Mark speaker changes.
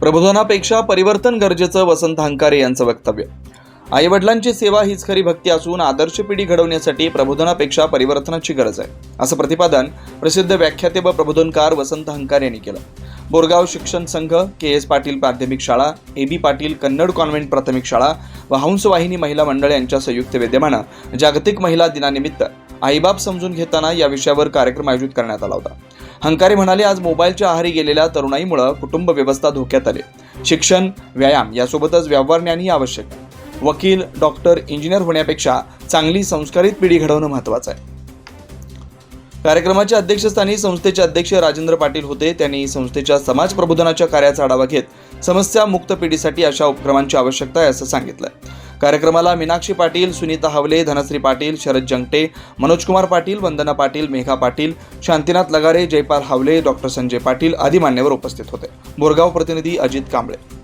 Speaker 1: प्रबोधनापेक्षा परिवर्तन गरजेचं वसंत हंकारे यांचं वक्तव्य. आईवडिलांची सेवा हीच खरी भक्ती असून आदर्श पिढी घडवण्यासाठी प्रबोधनापेक्षा परिवर्तनाची गरज आहे असं प्रतिपादन प्रसिद्ध व्याख्याते व प्रबोधनकार वसंत हंकार यांनी केलं. बोरगाव शिक्षण संघ के एस पाटील प्राथमिक शाळा A B Patil Kannada convent प्राथमिक शाळा व हंसवाहिनी महिला मंडळ यांच्या संयुक्त विद्यमानं जागतिक महिला दिनानिमित्त आईबाप समजून घेताना या विषयावर कार्यक्रम आयोजित करण्यात आला होता. हंकारे म्हणाले आज मोबाईलच्या आहारी गेलेल्या तरुणाईमुळे कुटुंब व्यवस्था धोक्यात आले. शिक्षण व्यायाम यासोबतच व्यवहार ज्ञानही आवश्यक. वकील डॉक्टर इंजिनियर होण्यापेक्षा चांगली संस्कारित पिढी घडवणं महत्वाचं आहे. कार्यक्रमाच्या अध्यक्षस्थानी संस्थेचे अध्यक्ष राजेंद्र पाटील होते. त्यांनी संस्थेच्या समाज प्रबोधनाच्या कार्याचा आढावा घेत समस्या मुक्त पिढीसाठी अशा उपक्रमांची आवश्यकता आहे असं सांगितलं. कार्यक्रमाला मीनाक्षी पाटील सुनीता हवले धनश्री पाटील शरद जंगटे मनोजकुमार पाटील वंदना पाटील मेघा पाटील शांतीनाथ लगारे जयपाल हावले डॉक्टर संजय पाटील आदी मान्यवर उपस्थित होते. बोरगाव प्रतिनिधी अजित कांबळे.